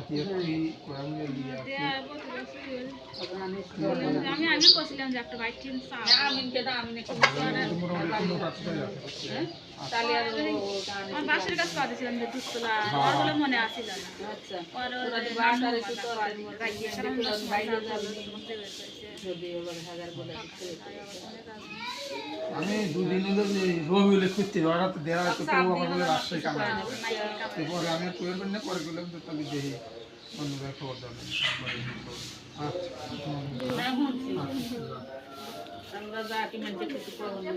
আমি মানে মানে আমি আগে করছিলাম যে একটা বাইক কিন আমি কেটা আমি নাকি মোটামুটি কোনো কাজটাই আছে হ্যাঁ? তাহলে আর আমার বাসের কাছে করেছিলাম যে আর বলে মনে আসিল না আচ্ছা আর তো বাইরে যাবি। যদি হাজার বলে। আমি দুদিন রবিউলে ওরা তো দেওয়া হয়তো আমার বলে রাজশাহী কামড় এরপরে আমি আর না, পরে গেলাম তো তাহলে দেখি অন্যদের খবর দেবেন আচ্ছা শুনছি। আচ্ছা। আমরা যা কি? মানে কিছু পাবো না